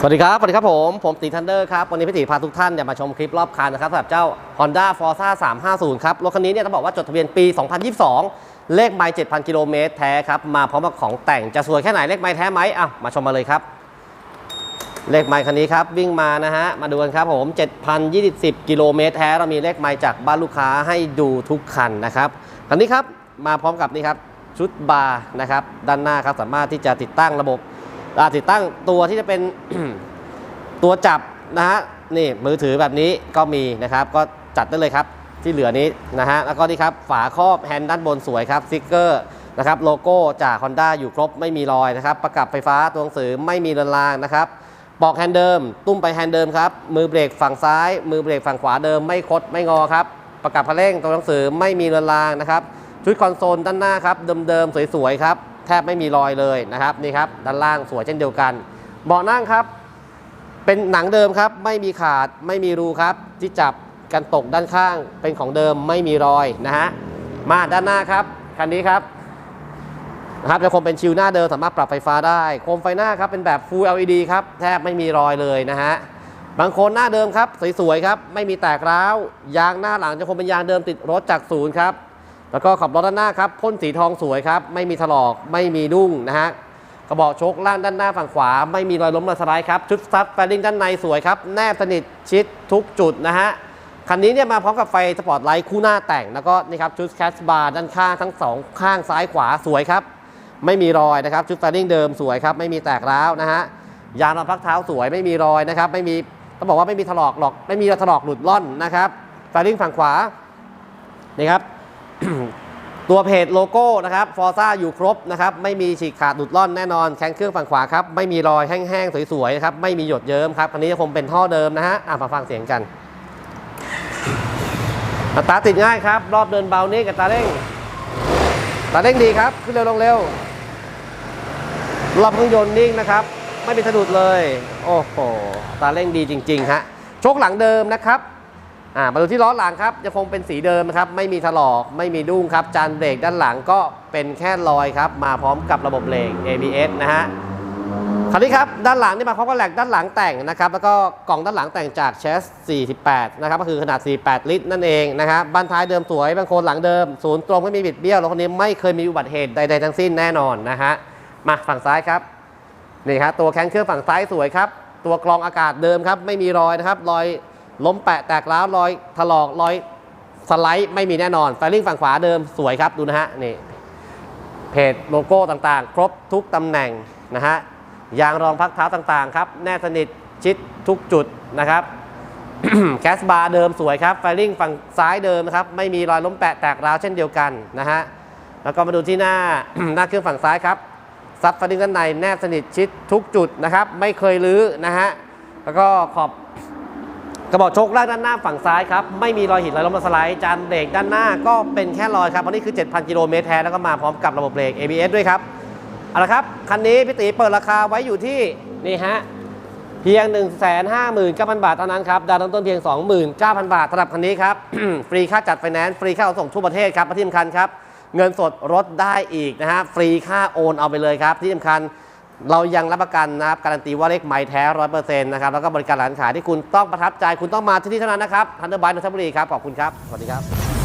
สวัสดีครับ สวัสดีครับผม ผมตีทันเดอร์ครับ วันนี้พี่ตีพาทุกท่านเนี่ยมาชมคลิปรอบคันนะครับสำหรับเจ้า Honda Forza 350 ครับ รถคันนี้เนี่ยต้องบอกว่าจดทะเบียนปี 2022 เลขไมล์7,000 กิโลเมตรแท้ครับ มาพร้อมกับของแต่งจะสวยแค่ไหนเลขไมล์แท้ไหมอะมาชมมาเลยครับ เลขไมล์คันนี้ครับ วิ่งมานะฮะ มาดูกันครับผม7,020 กิโลเมตรแท้ เรามีเลขไมล์จากบ้านลูกค้าให้ดูทุกคันนะครับ คันนี้ครับ มาพร้อมกับนี่ครับชุดบาร์นะครับ ด้านหน้าครับสามารถที่จะติดตั้งระบบ ติดตั้งตัวที่จะเป็นตัวจับนะฮะนี่มือถือแบบนี้ก็มีนะครับ ก็จัดได้เลยครับที่เหลือนี้นะฮะแล้วก็นี่ครับฝาครอบแฮนด์ด้านบนสวยครับสติกเกอร์นะครับโลโก้จาก Honda อยู่ครบไม่มีรอยนะครับประกับไฟฟ้าตัวหนังสือไม่มีเรือนรางนะครับปอกแฮนด์เดิม ตุ้มไปแฮนด์เดิมครับมือเบรกฝั่งซ้าย มือเบรกฝั่งขวาเดิมไม่คดไม่งอครับประกับพะเร่งตัวหนังสือไม่มีเรือนรางนะครับชุดคอนโซลด้านหน้าครับเดิมๆสวยๆครับ แทบไม่มีรอยเลยนะครับนี่ครับด้านล่างสวยเช่นเดียวกัน เบาะนั่งครับ เป็นหนังเดิมครับ ไม่มีขาดไม่มีรูครับ ที่จับกันตกด้านข้างเป็นของเดิมไม่มีรอยนะฮะมาด้านหน้าครับคันนี้ครับนะครับจะคงเป็นชิลหน้าเดิมสามารถปรับไฟฟ้าได้ โคมไฟหน้าครับเป็นแบบ Full LED ครับแทบไม่มีรอยเลยนะฮะบางคนหน้าเดิมครับ สวยๆครับ ไม่มีแตกร้าว ยางหน้าหลังจะคงเป็นยางเดิมติดรถจากศูนย์ครับ แล้วก็ขอบรถด้านหน้าครับพ่นสีทองสวยครับ ไม่มีถลอกไม่มีดุ้งนะฮะกระบอกโชคล่างด้านหน้าฝั่งขวา ไม่มีรอยล้มรอยสไลด์ครับชุดซับแฟลิงด้านในสวยครับแนบสนิทชิดทุกจุดนะฮะคันนี้เนี่ยมาพร้อมกับไฟสปอร์ตไลท์คู่หน้าแต่งแล้วก็นี่ครับชุดแคสบาร์ด้านข้างทั้งสองข้างซ้ายขวาสวยครับ ไม่มีรอยนะครับชุดแฟลิงเดิมสวยครับไม่มีแตกร้าวนะฮะยางรองพักเท้าสวยไม่มีรอยนะครับไม่มีต้องบอกว่าไม่มีถลอกหรอกไม่มีถลอกหลุดล่อนนะครับแฟลิงฝั่งขวานี่ครับ ตัวเพจโลโก้นะครับฟอร์ซ่าอยู่ครบนะครับ ไม่มีฉีกขาดหลุดล่อนแน่นอนแข้งเครื่องฝั่งขวาครับ ไม่มีรอยแห้งๆ สวยๆนะครับ ไม่มีหยดเยิ้มครับ คันนี้คงเป็นท่อเดิมนะฮะอะมาฟังเสียงกันอัตราติดง่ายครับ รอบเดินเบานี่กับตาเร่ง ตาเร่งดีครับ ขึ้นเร็วลงเร็ว รอบเครื่องยนต์นิ่งนะครับ ไม่มีสะดุดเลย โอ้โห ตาเร่งดีจริงๆฮะ โชคหลังเดิมนะครับ อ่ามาดูที่ล้อหลังครับยังคงเป็นสีเดิมนะครับไม่มีถลอกไม่มีดุ้งครับจานเบรกด้านหลังก็เป็นแค่รอยครับมาพร้อมกับระบบเบรก ABS นะฮะคราวนี้ครับด้านหลังนี่มาพร้อมกับแหลกด้านหลังแต่งนะครับแล้วก็กล่องด้านหลังแต่งจากเชส 48 นะครับก็คือขนาด 48 ลิตรนั่นเองนะครับบ้านท้ายเดิมสวยบางโคนหลังเดิมศูนย์ตรงไม่มีบิดเบี้ยวรถคันนี้ไม่เคยมีอุบัติเหตุใดๆทั้งสิ้นแน่นอนนะฮะมาฝั่งซ้ายครับนี่ครับตัวแข้งเครื่องฝั่งซ้ายสวยครับตัวกรองอากาศเดิมครับไม่มีรอยนะครับรอย ล้มแปะแตกร้าวรอยถลอกรอยสไลด์ไม่มีแน่นอนไฟลิ่งฝั่งขวาเดิมสวยครับดูนะฮะนี่เพจโลโก้ต่างๆ ครบทุกตำแหน่งนะฮะยางรองพักเท้าต่างๆครับแน่สนิทชิดทุกจุดนะครับแคสบาร์เดิมสวยครับไฟลิ่งฝั่งซ้ายเดิมนะครับไม่มีรอยล้มแปะแตกร้าวเช่นเดียวกันนะฮะแล้วก็มาดูที่หน้าหน้าเครื่องฝั่งซ้ายครับซับไฟาดิ้งด้านในแนบสนิทชิดทุกจุดนะครับไม่เคยลื้อนะฮะแล้วก็ขอบ กระบอกโชคล่างด้านหน้าฝั่งซ้ายครับไม่มีรอยหินรอยล้มสไลด์จานเบรกด้านหน้าก็เป็นแค่รอยครับเพราะนี่คือ 7,000 กิโลเมตรแท้แล้วก็มาพร้อมกับระบบเบรก ABS ด้วยครับเอาละครับคันนี้พี่ตีเปิดราคาไว้อยู่ที่นี่ฮะเพียง 1 5 9 0 0 0 บาทเท่านั้นครับดาวน์เริ่มต้นเพียง 29,000 บาทสำหรับคันนี้ครับ ฟรีค่าจัดไฟแนนซ์ฟรีค่าขนส่งทั่วประเทศครับที่สำคัญครับเงินสดลดได้อีกนะฮะฟรีค่าโอนเอาไปเลยครับที่สำคัญ เรายังรับประกันนะครับการันตีว่าเลขไม้แท้ร้อยเปอร์เซ็นต์นะครับแล้วก็บริการร้านขายที่คุณต้องประทับใจคุณต้องมาที่นี่เท่านั้นนะครับทันเดอร์บายนนทบุรีครับขอบคุณครับสวัสดีครับ